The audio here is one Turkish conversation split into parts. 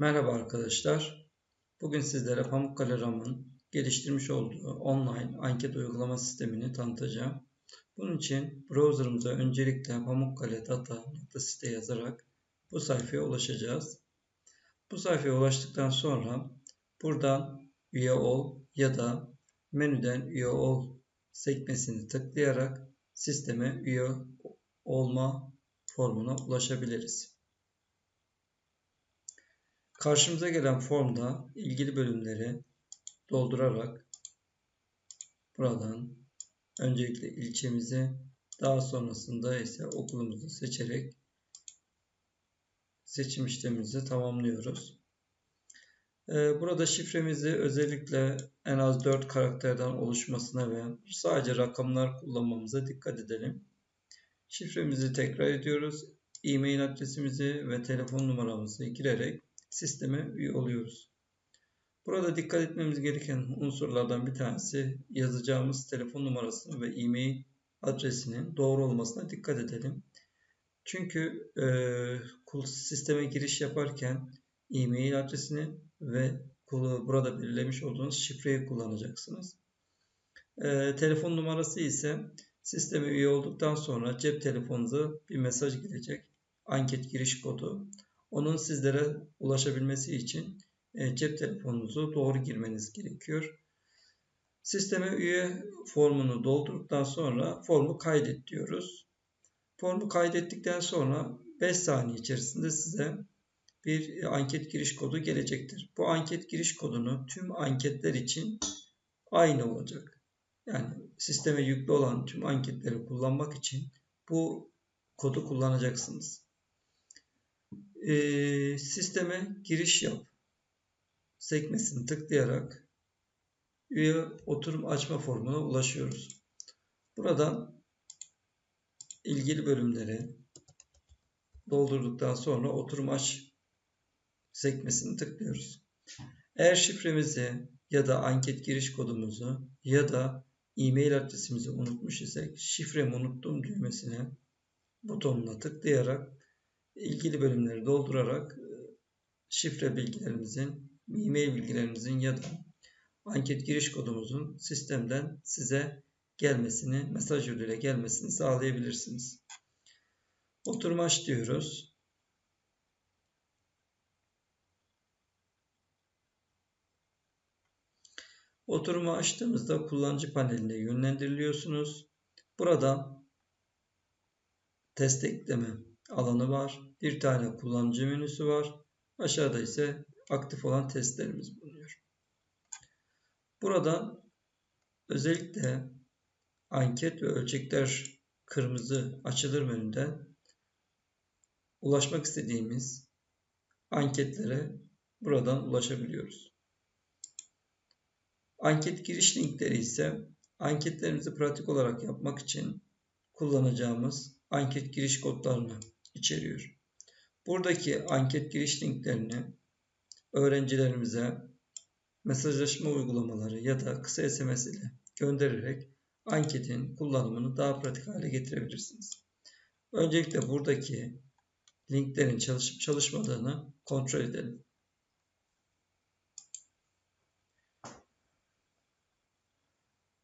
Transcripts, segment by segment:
Merhaba arkadaşlar. Bugün sizlere Pamukkale RAM'ın geliştirmiş olduğu online anket uygulama sistemini tanıtacağım. Bunun için browser'ımıza öncelikle pamukkale data.site yazarak bu sayfaya ulaşacağız. Bu sayfaya ulaştıktan sonra buradan üye ol ya da menüden üye ol sekmesini tıklayarak sisteme üye olma formuna ulaşabiliriz. Karşımıza gelen formda ilgili bölümleri doldurarak buradan öncelikle ilçemizi daha sonrasında ise okulumuzu seçerek seçim işlemimizi tamamlıyoruz. Ee, burada şifremizi özellikle en az 4 karakterden oluşmasına ve sadece rakamlar kullanmamıza dikkat edelim. Şifremizi tekrar ediyoruz. E-mail adresimizi ve telefon numaramızı girerek sisteme üye oluyoruz. Burada dikkat etmemiz gereken unsurlardan bir tanesi yazacağımız telefon numarasını ve e-mail adresinin doğru olmasına dikkat edelim. Çünkü e, sisteme giriş yaparken e-mail adresini ve burada belirlemiş olduğunuz şifreyi kullanacaksınız. E, telefon numarası ise sisteme üye olduktan sonra cep telefonunuza bir mesaj gelecek. Anket giriş kodu. Onun sizlere ulaşabilmesi için e, cep telefonunuzu doğru girmeniz gerekiyor. Sisteme üye formunu doldurduktan sonra formu kaydet diyoruz. Formu kaydettikten sonra 5 saniye içerisinde size bir anket giriş kodu gelecektir. Bu anket giriş kodunu tüm anketler için aynı olacak. Yani sisteme yüklü olan tüm anketleri kullanmak için bu kodu kullanacaksınız e, sisteme giriş yap sekmesini tıklayarak üye oturum açma formuna ulaşıyoruz. Buradan ilgili bölümleri doldurduktan sonra oturum aç sekmesini tıklıyoruz. Eğer şifremizi ya da anket giriş kodumuzu ya da e-mail adresimizi unutmuş isek şifremi unuttum düğmesine butonuna tıklayarak ilgili bölümleri doldurarak e, şifre bilgilerimizin, e-mail bilgilerimizin ya da anket giriş kodumuzun sistemden size gelmesini, mesaj yoluyla gelmesini sağlayabilirsiniz. Oturma aç diyoruz. Oturumu açtığımızda kullanıcı paneline yönlendiriliyorsunuz. Burada test ekleme alanı var. Bir tane kullanıcı menüsü var. Aşağıda ise aktif olan testlerimiz bulunuyor. Burada özellikle anket ve ölçekler kırmızı açılır menüden ulaşmak istediğimiz anketlere buradan ulaşabiliyoruz. Anket giriş linkleri ise anketlerimizi pratik olarak yapmak için kullanacağımız anket giriş kodlarını içeriyor. Buradaki anket giriş linklerini öğrencilerimize mesajlaşma uygulamaları ya da kısa SMS ile göndererek anketin kullanımını daha pratik hale getirebilirsiniz. Öncelikle buradaki linklerin çalışıp çalışmadığını kontrol edelim.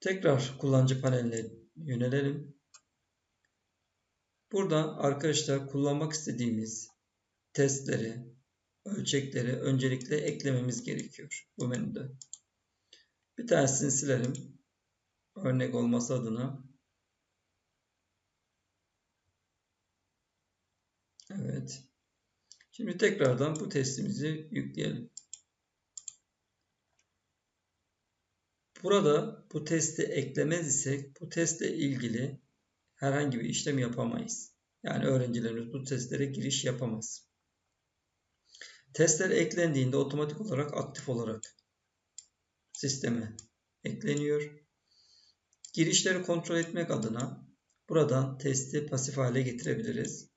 Tekrar kullanıcı paneline yönelelim. Burada arkadaşlar kullanmak istediğimiz testleri, ölçekleri öncelikle eklememiz gerekiyor bu menüde. Bir tanesini silelim. Örnek olması adına. Evet. Şimdi tekrardan bu testimizi yükleyelim. Burada bu testi eklemez isek bu testle ilgili herhangi bir işlem yapamayız. Yani öğrencilerimiz bu testlere giriş yapamaz. Testler eklendiğinde otomatik olarak aktif olarak sisteme ekleniyor. Girişleri kontrol etmek adına buradan testi pasif hale getirebiliriz.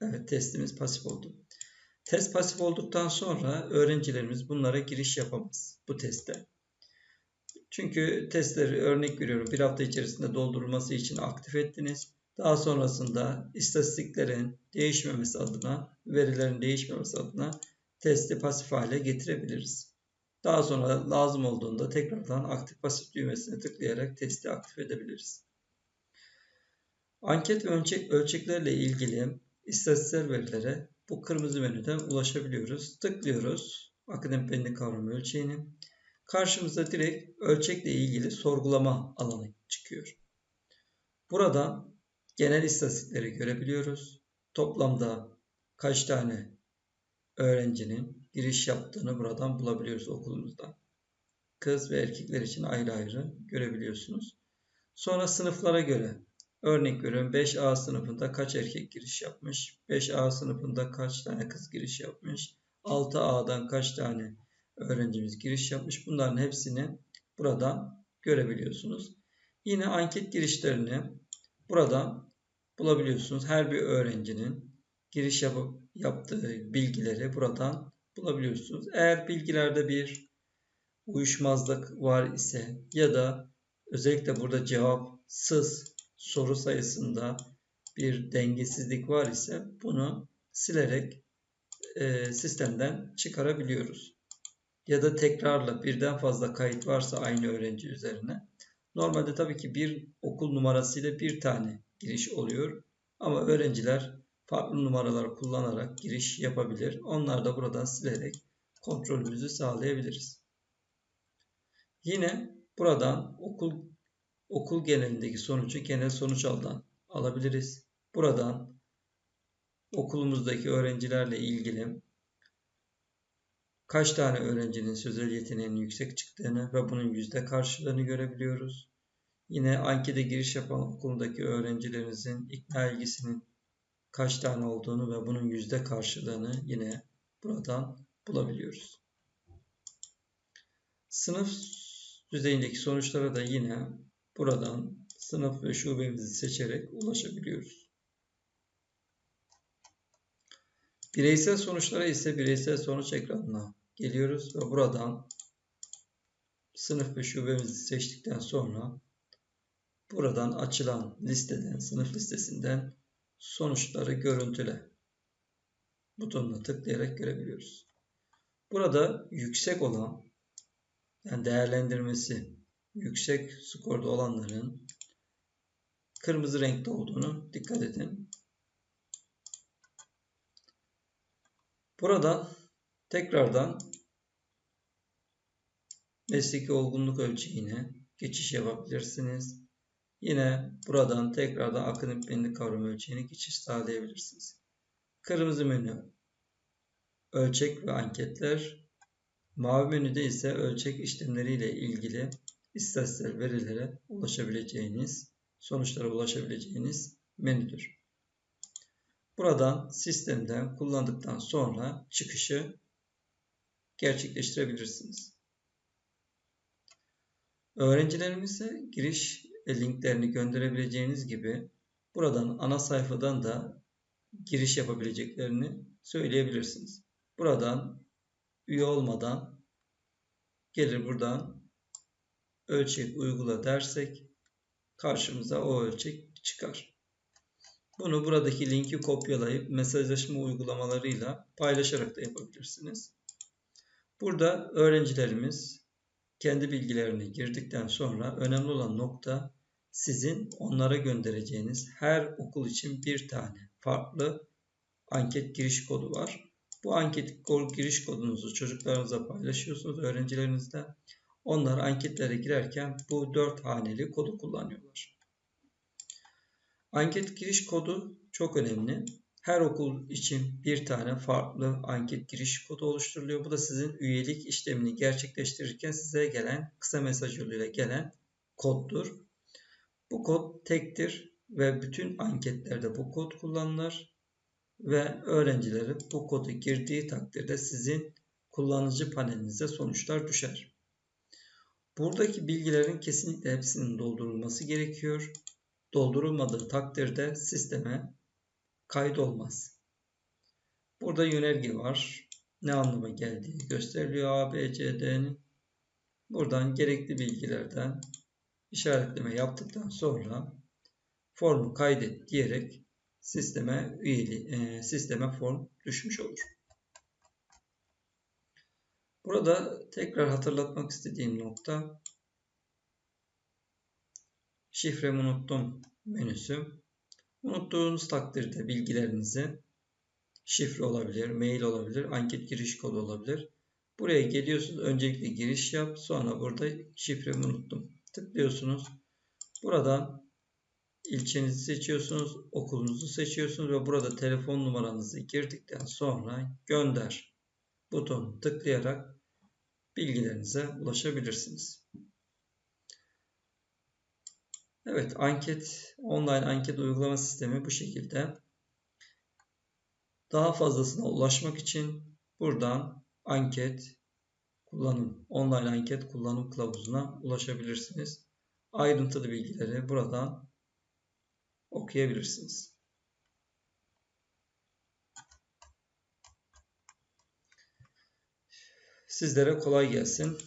Evet testimiz pasif oldu. Test pasif olduktan sonra öğrencilerimiz bunlara giriş yapamaz bu teste. Çünkü testleri örnek veriyorum bir hafta içerisinde doldurulması için aktif ettiniz. Daha sonrasında istatistiklerin değişmemesi adına, verilerin değişmemesi adına testi pasif hale getirebiliriz. Daha sonra lazım olduğunda tekrardan aktif pasif düğmesine tıklayarak testi aktif edebiliriz. Anket ve ölçek, ölçeklerle ilgili istatistiksel verilere bu kırmızı menüden ulaşabiliyoruz. Tıklıyoruz akademik benlik kavramı ölçeğini. Karşımıza direkt ölçekle ilgili sorgulama alanı çıkıyor. Buradan genel istatistikleri görebiliyoruz. Toplamda kaç tane öğrencinin giriş yaptığını buradan bulabiliyoruz okulumuzda. Kız ve erkekler için ayrı ayrı görebiliyorsunuz. Sonra sınıflara göre örnek veriyorum 5A sınıfında kaç erkek giriş yapmış, 5A sınıfında kaç tane kız giriş yapmış, 6A'dan kaç tane öğrencimiz giriş yapmış. Bunların hepsini buradan görebiliyorsunuz. Yine anket girişlerini buradan bulabiliyorsunuz. Her bir öğrencinin giriş yapıp yaptığı bilgileri buradan bulabiliyorsunuz. Eğer bilgilerde bir uyuşmazlık var ise ya da özellikle burada cevapsız soru sayısında bir dengesizlik var ise bunu silerek e, sistemden çıkarabiliyoruz. Ya da tekrarla birden fazla kayıt varsa aynı öğrenci üzerine. Normalde tabii ki bir okul numarasıyla bir tane giriş oluyor. Ama öğrenciler farklı numaralar kullanarak giriş yapabilir. Onlar da buradan silerek kontrolümüzü sağlayabiliriz. Yine buradan okul okul genelindeki sonucu genel sonuç aldan alabiliriz. Buradan okulumuzdaki öğrencilerle ilgili kaç tane öğrencinin sözel yeteneğinin yüksek çıktığını ve bunun yüzde karşılığını görebiliyoruz. Yine ankete giriş yapan okuldaki öğrencilerimizin ikna ilgisinin kaç tane olduğunu ve bunun yüzde karşılığını yine buradan bulabiliyoruz. Sınıf düzeyindeki sonuçlara da yine buradan sınıf ve şubemizi seçerek ulaşabiliyoruz. Bireysel sonuçlara ise bireysel sonuç ekranına geliyoruz ve buradan sınıf ve şubemizi seçtikten sonra buradan açılan listeden, sınıf listesinden sonuçları görüntüle butonuna tıklayarak görebiliyoruz. Burada yüksek olan yani değerlendirmesi yüksek skorda olanların kırmızı renkte olduğunu dikkat edin. Burada tekrardan mesleki olgunluk ölçeğine geçiş yapabilirsiniz. Yine buradan tekrardan akademik benlik kavramı ölçeğine geçiş sağlayabilirsiniz. Kırmızı menü ölçek ve anketler. Mavi menüde ise ölçek işlemleriyle ilgili istatistiksel verilere ulaşabileceğiniz, sonuçlara ulaşabileceğiniz menüdür. Buradan sistemden kullandıktan sonra çıkışı gerçekleştirebilirsiniz. Öğrencilerimize giriş linklerini gönderebileceğiniz gibi buradan ana sayfadan da giriş yapabileceklerini söyleyebilirsiniz. Buradan üye olmadan gelir buradan ölçek uygula dersek karşımıza o ölçek çıkar. Bunu buradaki linki kopyalayıp mesajlaşma uygulamalarıyla paylaşarak da yapabilirsiniz. Burada öğrencilerimiz kendi bilgilerini girdikten sonra önemli olan nokta sizin onlara göndereceğiniz her okul için bir tane farklı anket giriş kodu var. Bu anket giriş kodunuzu çocuklarınıza paylaşıyorsunuz, öğrencilerinizle. Onlar anketlere girerken bu dört haneli kodu kullanıyorlar. Anket giriş kodu çok önemli. Her okul için bir tane farklı anket giriş kodu oluşturuluyor. Bu da sizin üyelik işlemini gerçekleştirirken size gelen kısa mesaj yoluyla gelen koddur. Bu kod tektir ve bütün anketlerde bu kod kullanılır ve öğrencileri bu kodu girdiği takdirde sizin kullanıcı panelinize sonuçlar düşer. Buradaki bilgilerin kesinlikle hepsinin doldurulması gerekiyor. Doldurulmadığı takdirde sisteme kaydolmaz. Burada yönerge var. Ne anlama geldiği gösteriliyor A, B, C, D'nin. Buradan gerekli bilgilerden işaretleme yaptıktan sonra formu kaydet diyerek sisteme üyeli e, sisteme form düşmüş olur. Burada tekrar hatırlatmak istediğim nokta şifremi unuttum menüsü. Unuttuğunuz takdirde bilgilerinizi şifre olabilir, mail olabilir, anket giriş kodu olabilir. Buraya geliyorsunuz. Öncelikle giriş yap. Sonra burada şifremi unuttum. Tıklıyorsunuz. Buradan ilçenizi seçiyorsunuz. Okulunuzu seçiyorsunuz ve burada telefon numaranızı girdikten sonra gönder butonunu tıklayarak bilgilerinize ulaşabilirsiniz. Evet, anket, online anket uygulama sistemi bu şekilde. Daha fazlasına ulaşmak için buradan anket kullanım, online anket kullanım kılavuzuna ulaşabilirsiniz. Ayrıntılı bilgileri buradan okuyabilirsiniz. Sizlere kolay gelsin.